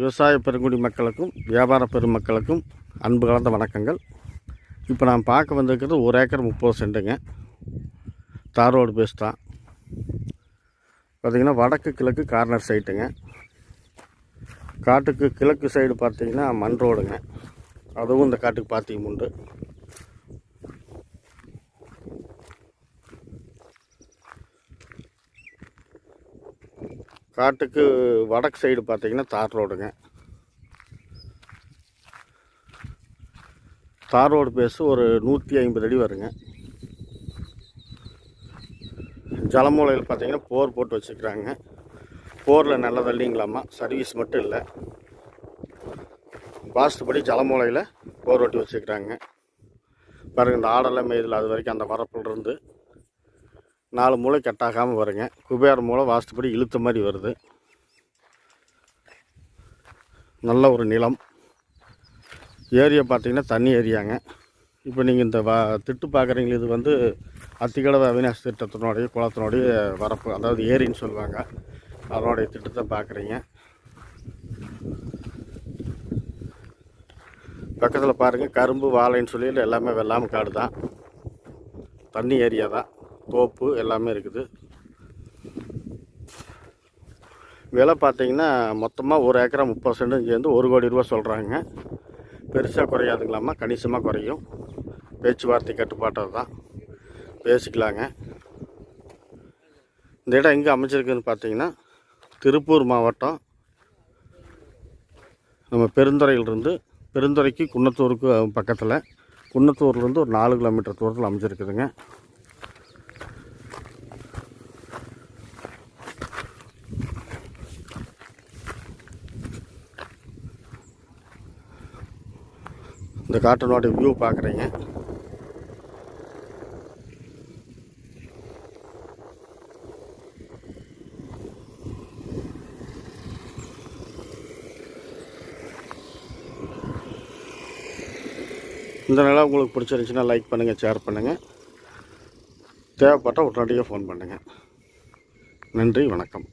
விவசாய பெருங்குடி மக்களுக்கும் வியாபார பெருமக்களுக்கும் அன்பு கலந்த வணக்கங்கள். இப்போ நான் பார்க்க வந்திருக்கிறது ஒரு ஏக்கர் முப்பது சென்ட்டுங்க தார் ரோடு பேஸ் தான். பார்த்திங்கன்னா வடக்கு கிழக்கு கார்னர் சைட்டுங்க காட்டுக்கு கிழக்கு சைடு பார்த்தீங்கன்னா மண் ரோடுங்க. அதுவும் இந்த காட்டுக்கு பார்த்திங்க உண்டு. காட்டுக்கு வடக்கு சைடு பார்த்தீங்கன்னா தார் ரோடுங்க. தார் ரோடு பேசு ஒரு நூற்றி ஐம்பது அடி வருங்க. ஜலமூலையில் பார்த்தீங்கன்னா போர் போட்டு வச்சுக்கிறாங்க போரில் நல்ல தள்ளிங்களாமா? சர்வீஸ் மட்டும் இல்லை. வாஸ்துபடி ஜலமூலையில் போர் ஓட்டி வச்சுக்கிறாங்க பாருங்க இந்த ஆடெல்லாம் மேய்தல் அது வரைக்கும் அந்த வரப்பில் இருந்து நாலு மூளை கட்டாகாமல் வருங்க. குபேர மூளை வாஸ்துப்படி இழுத்த மாதிரி வருது. நல்ல ஒரு நிலம். ஏரியா பார்த்தீங்கன்னா தண்ணி ஏரியாங்க. இப்போ நீங்கள் இந்த வா திட்டு பார்க்குறீங்களே இது வந்து அத்திக்கடவை அவினாஷ் திட்டத்தினுடைய குளத்தினுடைய வரப்பு அதாவது ஏரின்னு சொல்லுவாங்க. அதனுடைய திட்டத்தை பார்க்குறீங்க. பக்கத்தில் பாருங்கள் கரும்பு வாழைன்னு சொல்லி எல்லாமே வெள்ளாமை காடு தான் தண்ணி ஏரியா தான் தோப்பு எல்லாமே இருக்குது. விலை பார்த்தீங்கன்னா மொத்தமாக ஒரு ஏக்கரா முப்பது சென்டும் சேர்ந்து ஒரு கோடி ரூபா சொல்கிறாங்க பெருசாக குறையாதுங்களாமா கணிசமாக குறையும். பேச்சுவார்த்தை கட்டுப்பாட்டது தான் பேசிக்கலாங்க. இந்த இடம் எங்கே அமைச்சிருக்குன்னு பார்த்தீங்கன்னா திருப்பூர் மாவட்டம். நம்ம பெருந்துறையிலிருந்து பெருந்துறைக்கு குன்னத்தூருக்கு பக்கத்தில். குன்னத்தூர்லேருந்து ஒரு நாலு கிலோமீட்டர் தூரத்தில் அமைச்சிருக்குதுங்க இந்த காட்டினோட வியூ பார்க்குறீங்க. இந்த நிலம் உங்களுக்கு பிடிச்சிருந்துச்சுன்னா லைக் பண்ணுங்கள் ஷேர் பண்ணுங்கள் தேவைப்பட்டால் உடனடியாக ஃபோன் பண்ணுங்கள் நன்றி வணக்கம்.